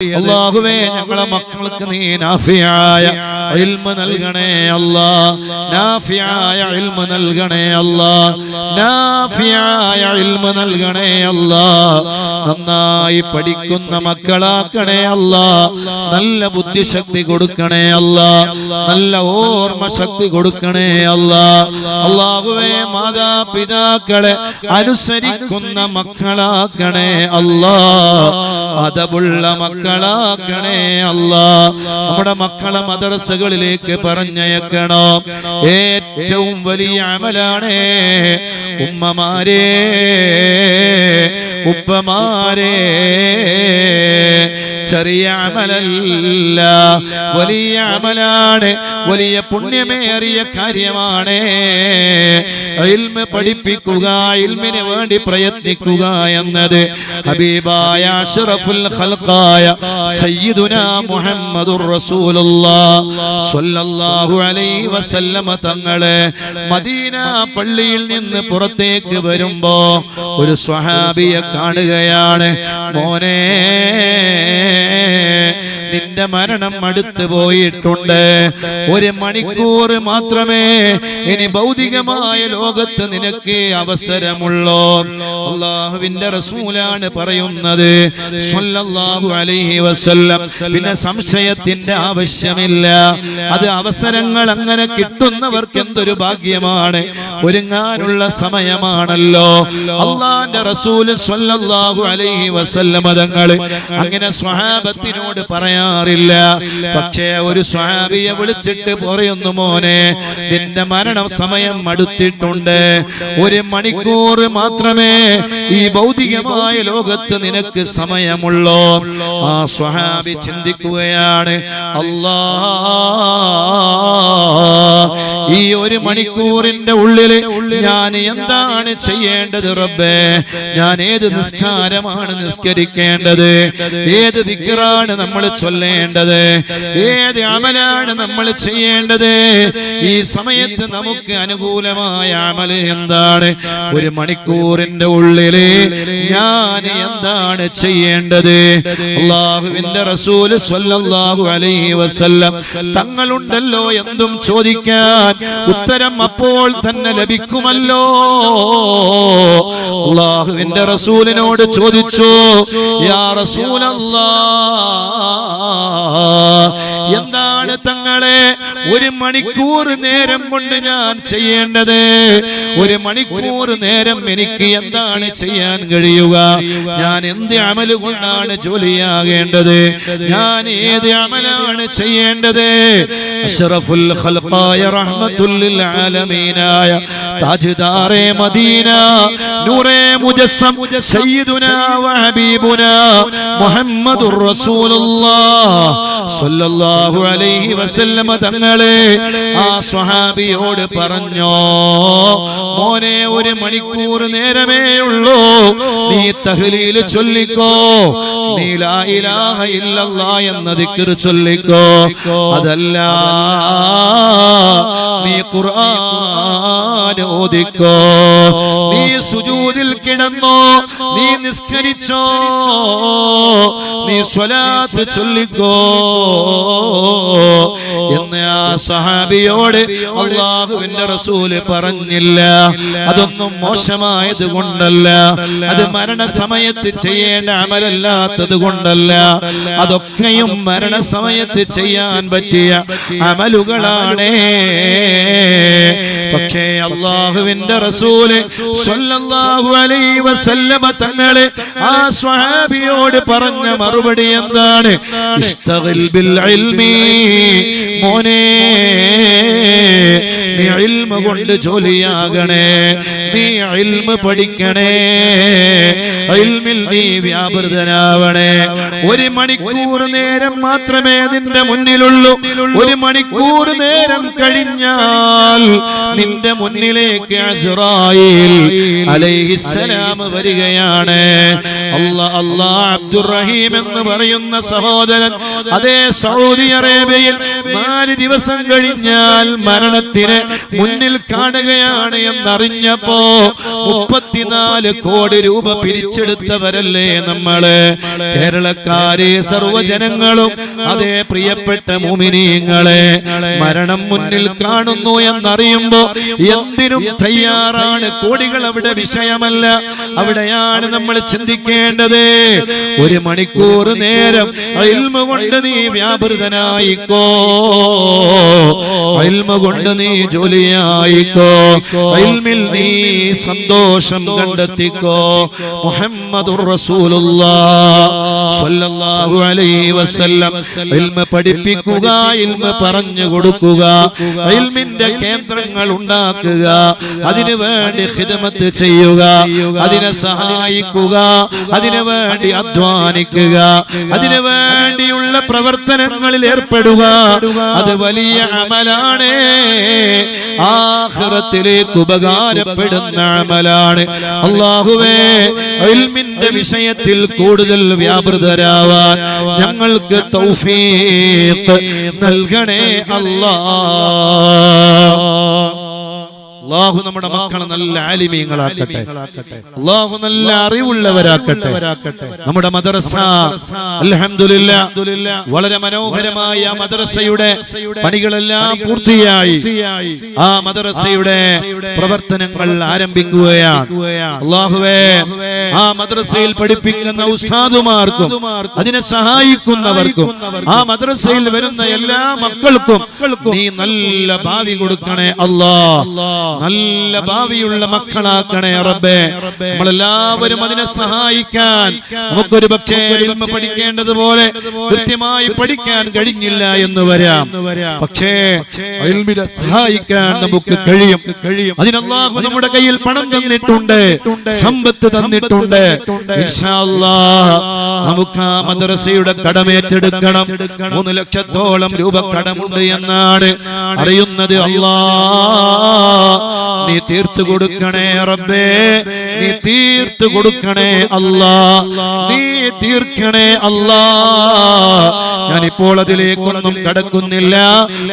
അള്ളാഹുവേ ഞങ്ങളെ മക്കൾക്ക് നീ നാഫിയായ ഇൽമ നൽകണേ അല്ലാ നാഫിയായ ഇൽമ നൽകണേ അല്ലാ നാഫിയായ ഇൽമ നൽകണേ അല്ലാ നന്നായി പഠിക്കുന്ന മക്കളാക്കണേ അല്ലാ നല്ല ബുദ്ധിശക്തി കൊടുക്കണേ അല്ലാ നല്ല ഓർമ്മ ശക്തി കൊടുക്കണേ അല്ലാ അള്ളാഹുവേ മാതാപിതാക്കളെ അനുസരിക്കുന്ന മക്കളാക്കണേ അല്ലാ അതവുള്ള മക്കളാക്കണേ അല്ല. നമ്മുടെ മക്കളെ മദർസകളിലേക്ക് പറഞ്ഞയക്കണോ? ഏറ്റവും വലിയ അമലാണേ ഉമ്മമാരെ ഉപ്പമാരെ. ചെറിയ അമലല്ല വലിയ അമലാണ് വലിയ പുണ്യമേറിയ കാര്യമാണ്. ഇൽമ പഠിപ്പിക്കുക ഇൽമിന് വേണ്ടി പ്രയത്നിക്കുക എന്നത് ഹബീബായ അഷ്റഫുൽ ഖൽഖായ സയ്യിദുനാ മുഹമ്മദുർ റസൂലുള്ളാഹ് സ്വല്ലല്ലാഹു അലൈഹി വസല്ലമ തങ്ങളെ മദീന പള്ളിയിൽ നിന്ന് പുറത്തേക്ക് വരുമ്പോ ഒരു സ്വഹാബിയെ കാണുകയാണ്. മോനെ നിന്റെ മരണം അടുത്ത് പോയിട്ടുണ്ട്. ഒരു മണിക്കൂർ മാത്രമേ ഇനി ഭൗതികമായ ലോകത്ത് നിനക്ക് അവസരമുള്ളൂ. അള്ളാഹുവിന്റെ റസൂലാണ് പറയുന്നത്. അലൈഹി വസല്ലം. പിന്നെ സംശയത്തിന്റെ ആവശ്യമില്ല. അത് അവസരങ്ങൾ അങ്ങനെ കിട്ടുന്നവർക്ക് എന്തൊരു ഭാഗ്യമാണ്. ഒരുങ്ങാനുള്ള സമയമാണല്ലോ. അള്ളാന്റെ സ്വല്ലല്ലാഹു അലൈഹി വസല്ലം തങ്ങൾ അങ്ങനെ സ്വഹാബത്തിനോട് പറയാറില്ല. പക്ഷേ ഒരു സ്വഹാബിയെ വിളിച്ചിട്ട് പറയുന്നു മോനെ നിന്റെ മരണം സമയം അടുത്തിട്ടുണ്ട്. ഒരു മണിക്കൂർ മാത്രമേ ഈ ഭൗതികമായ ലോകത്ത് നിനക്ക് സമയമുള്ളൂ. ആ സ്വഹാബി ചിന്തിക്കുകയാണ് അല്ലാ ഈ ഒരു മണിക്കൂറിന്റെ ഉള്ളിൽ ഞാൻ എന്താണ് ചെയ്യേണ്ടത് റബ്ബേ? ഞാൻ ഏത് നിസ്കാരമാണ് നിസ്കരിക്കേണ്ടത്? ഏത് ദിക്കറാണ് നമ്മൾ ചൊല്ലേണ്ടത്? ഏത് അമലാണ് നമ്മൾ ചെയ്യേണ്ടത്? ഈ സമയത്ത് നമുക്ക് അനുകൂലമായ അമൽ എന്താണ്? ഒരു മണിക്കൂറിന്റെ ഉള്ളിൽ ഞാൻ എന്താണ് ചെയ്യേണ്ടത്? അള്ളാഹുവിന്റെ റസൂൽ സ്വല്ലല്ലാഹു അലൈഹി വസല്ലം തങ്ങളുണ്ടല്ലോ എന്തും ചോദിക്കാൻ ഉത്തരം അപ്പോൾ തന്നെ ലഭിക്കുമല്ലോ അള്ളാഹുവിന്റെ റസൂലിനോട് ചോദിച്ചു യാ റസൂലല്ലാ എന്താണ് തങ്ങളെ ഒരു മണിക്കൂർ നേരം കൊണ്ട് ഞാൻ ചെയ്യേണ്ടത്. ഒരു മണിക്കൂർ നേരം എനിക്ക് എന്താണ് ചെയ്യാൻ കഴിയുക? ഞാൻ എന്ത് അമൽ കൊണ്ടാണ് ജോലിയാകേണ്ടത്? ഞാൻ ഏത് അമലാണ് ചെയ്യേണ്ടത്? അഷ്റഫുൽ ഖൽഖായ റഹ്മത്തുൽ ആലമീനായ താജ്ദാറെ മദീന നൂറേ മുജസ്സം സയ്യിദുനാ വഹബീബുനാ മുഹമ്മദുർ റസൂലുള്ളാഹ് സ്വല്ലല്ലാഹു അലൈഹി വസല്ലമ തങ്ങളെ ആ സ്വഹാബിയോട് പറഞ്ഞോ മോനെ ഒരു മണിക്കൂർ നേരമേ ഉള്ളൂ. നീ തഹ്ലീൽ ചൊല്ലിക്കോ. നീ ലാ ഇലാഹ ഇല്ലല്ലാ എന്ന ദിക്ർ ചൊല്ലിക്കോ. അതല്ല നീ ഖുർആൻ ഓദിക്കോ നീ സുജൂദിൽ കിടന്നോ? നീ നിസ്കരിച്ചോ? നീ സ്വലാത്ത് ചൊല്ലിക്കോ? എന്ന് ആ സഹാബിയോട് അള്ളാഹുവിന്റെ റസൂൽ പറഞ്ഞില്ല. അതൊന്നും മോശമായത് കൊണ്ടല്ല അത് മരണസമയത്ത് ചെയ്യേണ്ട അമലല്ലാത്തത് കൊണ്ടല്ല. അതൊക്കെയും മരണസമയത്ത് ചെയ്യാൻ പറ്റിയ അമലുകളാണ്. പക്ഷേ അള്ളാഹുവിന്റെ റസൂൽ സ്വല്ലല്ലാഹു അലൈഹി വസല്ലമ തങ്ങളെ ആ സ്വഹാബിയോട് പറഞ്ഞ മറുപടി എന്താണ്? ഇഷ്തഗിൽ ബിൽ ഇൽമി. മോനെ കൊണ്ട് ജോലിയാകണേ. നീ ഇൽമ പഠിക്കണേ. ഇൽമിൽ നീ വ്യാപൃതനാവണേ. ഒരു മണിക്കൂർ നേരം മാത്രമേ നിന്റെ മുന്നിലുള്ളൂ. ഒരു മണിക്കൂർ നേരം കഴിഞ്ഞാൽ നിന്റെ മുന്നിലേക്ക് അലൈഹിസ്സലാം വരികയാണ്. അല്ലാ അല്ലാ അബ്ദുറഹീം എന്ന് പറയുന്ന സഹോദരൻ അതേ സൗദി അറേബ്യയിൽ നാല് ദിവസം കഴിഞ്ഞാൽ മരണത്തിന് മുന്നിൽ കാണുകയാണ് എന്നറിഞ്ഞപ്പോ മുപ്പത്തിനാല് കോടി രൂപ പിരിച്ചെടുത്തവരല്ലേ നമ്മൾ? കേരളക്കാരെ സർവജനങ്ങളും അതേ പ്രിയപ്പെട്ട മുമിനീങ്ങളെ മരണം മുന്നിൽ കാണുന്നു എന്നറിയുമ്പോ എന്തിനും തയ്യാറാണ്. കോടികൾ അവിടെ വിഷയമല്ല. അവിടെയാണ് നമ്മൾ ചിന്തിക്കേണ്ടത്. ഒരു മണിക്കൂർ നേരം ഇൽമ കൊണ്ട് നീ വ്യാപൃതനായിക്കോ? ഇൽമ കൊണ്ട് നീ ജോലിയായിക്കോ ഇൽമിൽ നീ സന്തോഷം കണ്ടെത്തിക്കോ. മുഹമ്മദുർ റസൂലുള്ളാ സ്വല്ലല്ലാഹു അലൈഹി വസല്ലം. ഇൽമ പഠിപ്പിക്കുക ഇൽമ പറഞ്ഞു കൊടുക്കുക. ഇൽമിന്റെ കേന്ദ്രങ്ങൾ ഉണ്ടാക്കുക. അതിനു വേണ്ടി ഖിദ്മത്ത് ചെയ്യുക. അതിനെ സഹായിക്കുക. അതിനു വേണ്ടി അധ്വാനിക്കുക. അതിനു വേണ്ടിയുള്ള പ്രവർത്തനങ്ങളിൽ ഏർപ്പെടുക. അത് വലിയ അമലാണ്. ആഖിറത്തിലേക്ക് ഉപകാരപ്പെടുന്ന അമലാണ്. അള്ളാഹുവേ ഇൽമിന്റെ വിഷയത്തിൽ കൂടുതൽ വ്യാപൃതരാവാൻ ഞങ്ങൾക്ക് തൗഫീഖ് നൽകണേ അല്ലാ അള്ളാഹു നമ്മുടെ മക്കളെ നല്ല ആലിമീങ്ങളാക്കട്ടെ. അള്ളാഹു നല്ല അറിവുള്ളവരാക്കട്ടെ. നമ്മുടെ മദ്രസ അൽഹംദുലില്ലാ. വളരെ മനോഹരമായ ആ മദ്രസയുടെ പണികളെല്ലാം പൂർത്തിയായി. ആ മദ്രസയുടെ പ്രവർത്തനങ്ങൾ ആരംഭിക്കുകയാണ്. അള്ളാഹുവേ ആ മദ്രസയിൽ പഠിപ്പിക്കുന്ന ഉസ്താദുമാർക്കും അതിനെ സഹായിക്കുന്നവർക്കും ആ മദ്രസയിൽ വരുന്ന എല്ലാ മക്കൾക്കും നീ നല്ല ഭാവി കൊടുക്കണേ അല്ലാ നല്ല ഭാവിയുള്ള മക്കളാക്കണേ റബ്ബേ. നമ്മളെല്ലാവരും അതിനെ സഹായിക്കാൻ നമുക്കൊരു പക്ഷേ പഠിക്കേണ്ടതുപോലെ കൃത്യമായി പഠിക്കാൻ കഴിഞ്ഞില്ല എന്ന് വരാം. പക്ഷേ സഹായിക്കാൻ നമുക്ക് കഴിയും. കഴിയും. അതിനല്ലാഹു നമ്മുടെ കയ്യിൽ പണം തന്നിട്ടുണ്ട്. സമ്പത്ത് തന്നിട്ടുണ്ട്. നമുക്ക് ആ മദ്രസയുടെ കടമേറ്റെടുക്കണം മൂന്ന് ലക്ഷത്തോളം രൂപ കടമുണ്ട് എന്നാണ് അറിയുന്നത് അല്ലാ നീ തീർത്തു കൊടുക്കണേ റബ്ബേ. നീ തീർത്തു കൊടുക്കണേ അല്ലാ. നീ തീർക്കണേ അല്ലാ. ഞാനിപ്പോൾ അതിലേക്കൊന്നും കടക്കുന്നില്ല.